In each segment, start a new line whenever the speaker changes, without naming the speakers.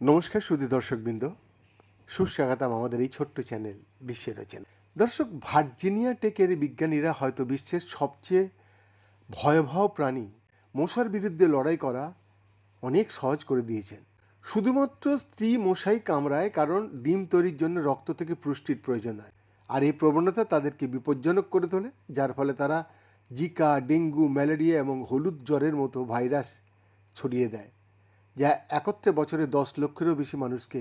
নমস্কার সুদী দর্শকবৃন্দ। সুস্বাগতম আমাদের এই ছোট্ট চ্যানেল বিশ্বের রচনা। দর্শক, ভার্জিনিয়া টেকের বিজ্ঞানীরা হয়তো বিশ্বের সবচেয়ে ভয়াবহ প্রাণী মশার বিরুদ্ধে লড়াই করা অনেক সহজ করে দিয়েছেন। শুধুমাত্র স্ত্রী মশাই কামড়ায়, কারণ ডিম তৈরির জন্য রক্ত থেকে পুষ্টির প্রয়োজন হয়। আর এই প্রবণতা তাদেরকে বিপজ্জনক করে তোলে, যার ফলে তারা জিকা, ডেঙ্গু, ম্যালেরিয়া এবং হলুদ জ্বরের মতো ভাইরাস ছড়িয়ে দেয়, যা একত্রে বছরে দশ লক্ষেরও বেশি মানুষকে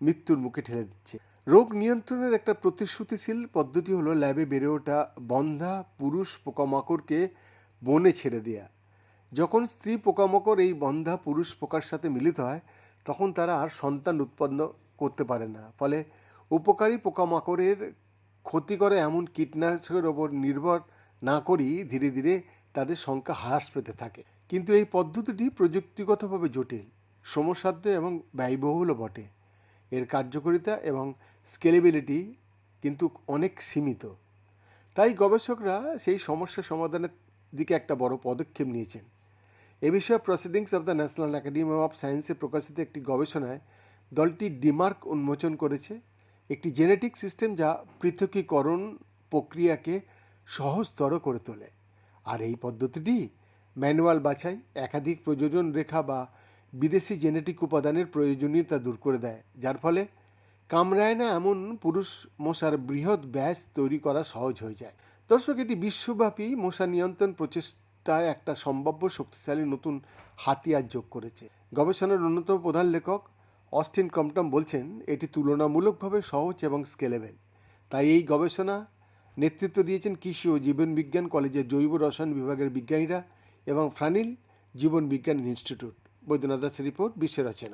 মৃত্যুর মুখে ঠেলে দিচ্ছে। রোগ নিয়ন্ত্রণের একটা প্রতিশ্রুতিশীল পদ্ধতি হলো ল্যাবে বেড়ে ওঠা বন্ধা পুরুষ পোকামাকড়কে বনে ছেড়ে দেয়া। যখন স্ত্রী পোকামাকড় এই বন্ধা পুরুষ পোকার সাথে মিলিত হয়, তখন তারা আর সন্তান উৎপন্ন করতে পারে না। ফলে উপকারী পোকামাকড়ের ক্ষতি করে এমন কীটনাশকের ওপর নির্ভর না করেই ধীরে ধীরে তাদের সংখ্যা হ্রাস পেতে থাকে। কিন্তু এই পদ্ধতিটি প্রযুক্তিগতভাবে জটিল শ্রমসাধ্য এবং ব্যয়বহুলও বটে। এর কার্যকারিতা এবং স্কেলেবিলিটি কিন্তু অনেক সীমিত। তাই গবেষকরা সেই সমস্যা সমাধানের দিকে একটা বড় পদক্ষেপ নিয়েছেন। এ বিষয়ে proceedings of the national academy of সায়েন্সে প্রকাশিত একটি গবেষণায় দলটি ডিমার্ক উন্মোচন করেছে। একটি জেনেটিক সিস্টেম যা পৃথকীকরণ প্রক্রিয়াকে সহজতর করে তোলে। আর এই পদ্ধতিটি ম্যানুয়াল বাছাই, একাধিক প্রযোজন রেখা বা বিদেশি জেনেটিক উপাদানের প্রয়োজনীয়তা দূর করে দেয়। যার ফলে কামড়ায় না এমন পুরুষ মশার বৃহৎ ব্যাস তৈরি করা সহজ হয়ে যায়। দর্শক, এটি বিশ্বব্যাপী মশা নিয়ন্ত্রণ প্রচেষ্টায় একটা সম্ভাব্য শক্তিশালী নতুন হাতিয়ার যোগ করেছে। গবেষণার অন্যতম প্রধান লেখক অস্টিন ক্রম্পটন বলছেন, এটি তুলনামূলকভাবে সহজ এবং স্কেলেবেল। তাই এই গবেষণা নেতৃত্ব দিয়েছেন কৃষি ও জীবনবিজ্ঞান কলেজের জৈব রসায়ন বিভাগের বিজ্ঞানীরা এবং ফ্রানিল জীবন বিজ্ঞান ইনস্টিটিউট। বৈদ্যনাথ দাসের রিপোর্ট বিশ্বের রচনা